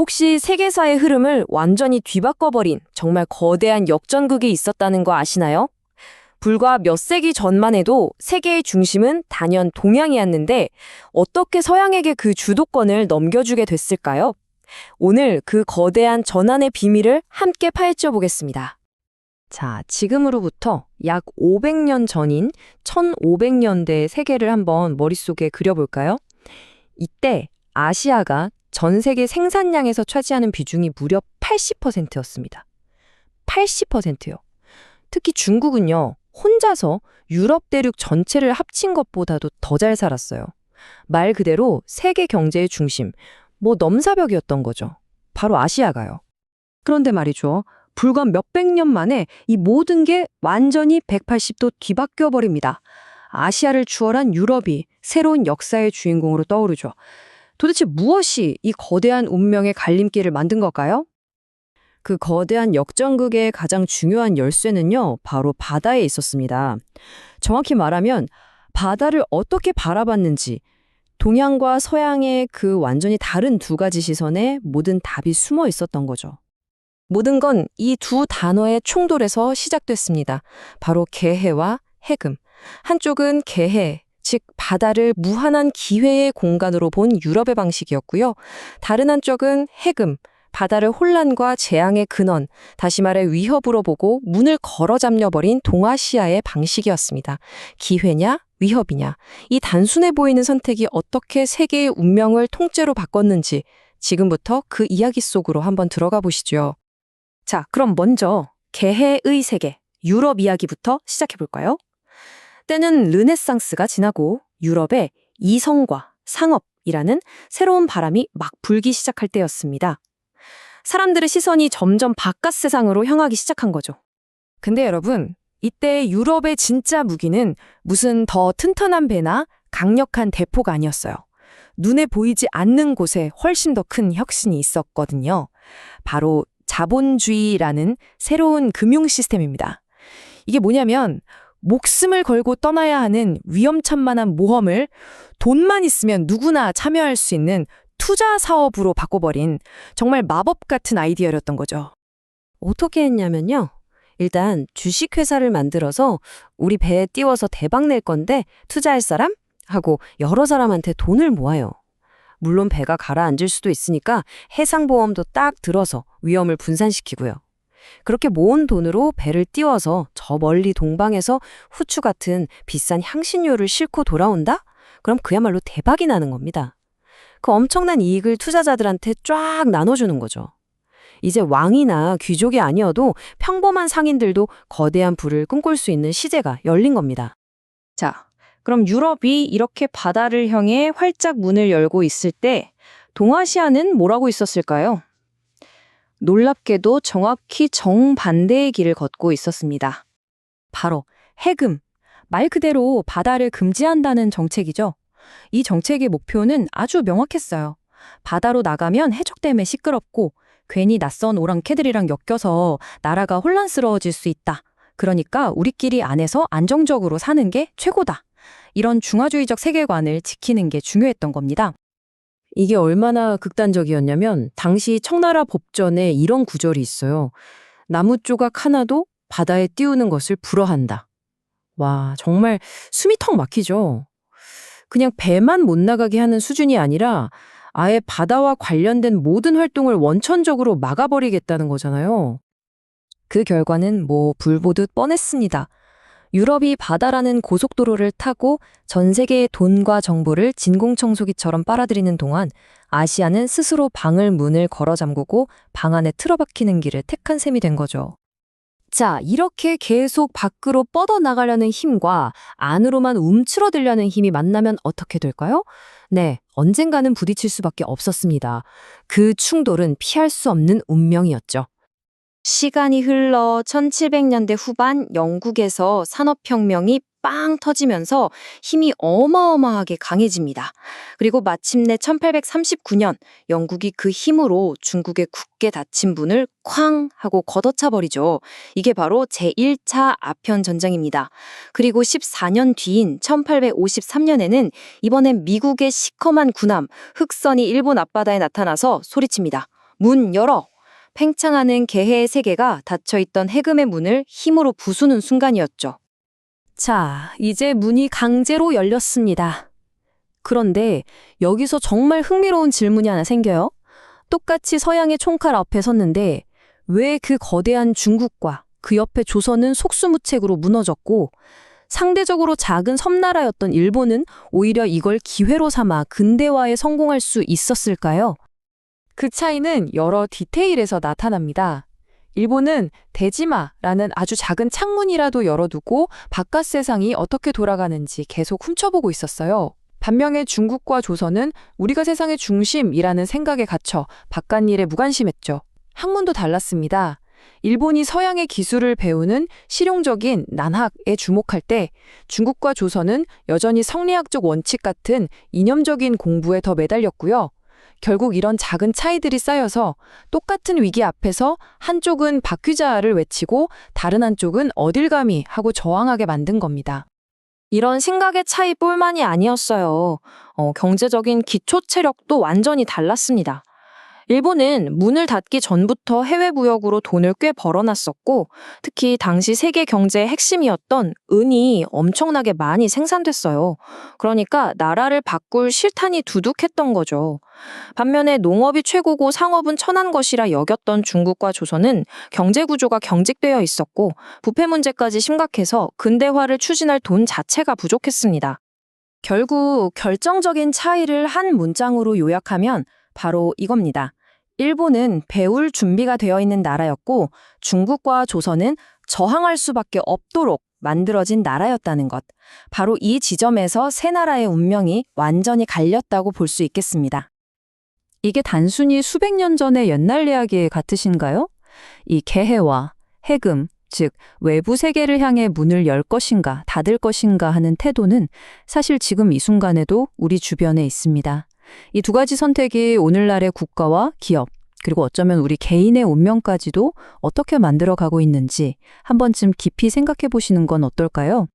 혹시 세계사의 흐름을 완전히 뒤바꿔버린 정말 거대한 역전극이 있었다는 거 아시나요? 불과 몇 세기 전만 해도 세계의 중심은 단연 동양이었는데 어떻게 서양에게 그 주도권을 넘겨주게 됐을까요? 오늘 그 거대한 전환의 비밀을 함께 파헤쳐 보겠습니다. 자, 지금으로부터 약 500년 전인 1500년대의 세계를 한번 머릿속에 그려볼까요? 이때 아시아가 전 세계 생산량에서 차지하는 비중이 무려 80%였습니다. 80%요. 특히 중국은요, 혼자서 유럽 대륙 전체를 합친 것보다도 더 잘 살았어요. 말 그대로 세계 경제의 중심, 뭐 넘사벽이었던 거죠. 바로 아시아가요. 그런데 말이죠. 불과 몇백 년 만에 이 모든 게 완전히 180도 뒤바뀌어 버립니다. 아시아를 추월한 유럽이 새로운 역사의 주인공으로 떠오르죠. 도대체 무엇이 이 거대한 운명의 갈림길을 만든 걸까요? 그 거대한 역전극의 가장 중요한 열쇠는요, 바로 바다에 있었습니다. 정확히 말하면 바다를 어떻게 바라봤는지, 동양과 서양의 그 완전히 다른 두 가지 시선에 모든 답이 숨어 있었던 거죠. 모든 건 이 두 단어의 충돌에서 시작됐습니다. 바로 개해와 해금. 한쪽은 개해, 즉 바다를 무한한 기회의 공간으로 본 유럽의 방식이었고요. 다른 한쪽은 해금, 바다를 혼란과 재앙의 근원, 다시 말해 위협으로 보고 문을 걸어 잠겨버린 동아시아의 방식이었습니다. 기회냐, 위협이냐, 이 단순해 보이는 선택이 어떻게 세계의 운명을 통째로 바꿨는지 지금부터 그 이야기 속으로 한번 들어가 보시죠. 자, 그럼 먼저 개해의 세계, 유럽 이야기부터 시작해 볼까요? 때는 르네상스가 지나고 유럽에 이성과 상업이라는 새로운 바람이 막 불기 시작할 때였습니다. 사람들의 시선이 점점 바깥 세상으로 향하기 시작한 거죠. 근데 여러분, 이때 유럽의 진짜 무기는 무슨 더 튼튼한 배나 강력한 대포가 아니었어요. 눈에 보이지 않는 곳에 훨씬 더 큰 혁신이 있었거든요. 바로 자본주의라는 새로운 금융 시스템입니다. 이게 뭐냐면 목숨을 걸고 떠나야 하는 위험천만한 모험을 돈만 있으면 누구나 참여할 수 있는 투자 사업으로 바꿔버린 정말 마법 같은 아이디어였던 거죠. 어떻게 했냐면요. 일단 주식회사를 만들어서 우리 배에 띄워서 대박 낼 건데 투자할 사람? 하고 여러 사람한테 돈을 모아요. 물론 배가 가라앉을 수도 있으니까 해상보험도 딱 들어서 위험을 분산시키고요. 그렇게 모은 돈으로 배를 띄워서 저 멀리 동방에서 후추 같은 비싼 향신료를 싣고 돌아온다? 그럼 그야말로 대박이 나는 겁니다. 그 엄청난 이익을 투자자들한테 쫙 나눠주는 거죠. 이제 왕이나 귀족이 아니어도 평범한 상인들도 거대한 부를 꿈꿀 수 있는 시대가 열린 겁니다. 자, 그럼 유럽이 이렇게 바다를 향해 활짝 문을 열고 있을 때 동아시아는 뭐라고 있었을까요? 놀랍게도 정확히 정반대의 길을 걷고 있었습니다. 바로 해금, 말 그대로 바다를 금지한다는 정책이죠. 이 정책의 목표는 아주 명확했어요. 바다로 나가면 해적 때문에 시끄럽고 괜히 낯선 오랑캐들이랑 엮여서 나라가 혼란스러워질 수 있다. 그러니까 우리끼리 안에서 안정적으로 사는 게 최고다. 이런 중화주의적 세계관을 지키는 게 중요했던 겁니다. 이게 얼마나 극단적이었냐면 당시 청나라 법전에 이런 구절이 있어요. 나무 조각 하나도 바다에 띄우는 것을 불허한다. 와, 정말 숨이 턱 막히죠. 그냥 배만 못 나가게 하는 수준이 아니라 아예 바다와 관련된 모든 활동을 원천적으로 막아버리겠다는 거잖아요. 그 결과는 뭐 불보듯 뻔했습니다. 유럽이 바다라는 고속도로를 타고 전 세계의 돈과 정보를 진공청소기처럼 빨아들이는 동안 아시아는 스스로 방을 문을 걸어 잠그고 방 안에 틀어박히는 길을 택한 셈이 된 거죠. 자, 이렇게 계속 밖으로 뻗어나가려는 힘과 안으로만 움츠러들려는 힘이 만나면 어떻게 될까요? 네, 언젠가는 부딪힐 수밖에 없었습니다. 그 충돌은 피할 수 없는 운명이었죠. 시간이 흘러 1700년대 후반 영국에서 산업혁명이 빵 터지면서 힘이 어마어마하게 강해집니다. 그리고 마침내 1839년 영국이 그 힘으로 중국의 굳게 닫힌 문을 쾅 하고 걷어차 버리죠. 이게 바로 제1차 아편 전쟁입니다. 그리고 14년 뒤인 1853년에는 이번엔 미국의 시커먼 군함 흑선이 일본 앞바다에 나타나서 소리칩니다. 문 열어! 팽창하는 개해의 세계가 닫혀있던 해금의 문을 힘으로 부수는 순간이었죠. 자, 이제 문이 강제로 열렸습니다. 그런데 여기서 정말 흥미로운 질문이 하나 생겨요. 똑같이 서양의 총칼 앞에 섰는데 왜 그 거대한 중국과 그 옆에 조선은 속수무책으로 무너졌고 상대적으로 작은 섬나라였던 일본은 오히려 이걸 기회로 삼아 근대화에 성공할 수 있었을까요? 그 차이는 여러 디테일에서 나타납니다. 일본은 대지마라는 아주 작은 창문이라도 열어두고 바깥 세상이 어떻게 돌아가는지 계속 훔쳐보고 있었어요. 반면에 중국과 조선은 우리가 세상의 중심이라는 생각에 갇혀 바깥 일에 무관심했죠. 학문도 달랐습니다. 일본이 서양의 기술을 배우는 실용적인 난학에 주목할 때 중국과 조선은 여전히 성리학적 원칙 같은 이념적인 공부에 더 매달렸고요. 결국 이런 작은 차이들이 쌓여서 똑같은 위기 앞에서 한쪽은 바퀴자를 외치고 다른 한쪽은 어딜 감히 하고 저항하게 만든 겁니다. 이런 생각의 차이뿐만이 아니었어요. 어, 경제적인 기초 체력도 완전히 달랐습니다. 일본은 문을 닫기 전부터 해외 무역으로 돈을 꽤 벌어놨었고, 특히 당시 세계 경제의 핵심이었던 은이 엄청나게 많이 생산됐어요. 그러니까 나라를 바꿀 실탄이 두둑했던 거죠. 반면에 농업이 최고고 상업은 천한 것이라 여겼던 중국과 조선은 경제 구조가 경직되어 있었고, 부패 문제까지 심각해서 근대화를 추진할 돈 자체가 부족했습니다. 결국 결정적인 차이를 한 문장으로 요약하면 바로 이겁니다. 일본은 배울 준비가 되어 있는 나라였고 중국과 조선은 저항할 수밖에 없도록 만들어진 나라였다는 것. 바로 이 지점에서 세 나라의 운명이 완전히 갈렸다고 볼 수 있겠습니다. 이게 단순히 수백 년 전의 옛날 이야기 같으신가요? 이 개해와 해금, 즉 외부 세계를 향해 문을 열 것인가 닫을 것인가 하는 태도는 사실 지금 이 순간에도 우리 주변에 있습니다. 이 두 가지 선택이 오늘날의 국가와 기업, 그리고 어쩌면 우리 개인의 운명까지도 어떻게 만들어 가고 있는지 한 번쯤 깊이 생각해 보시는 건 어떨까요?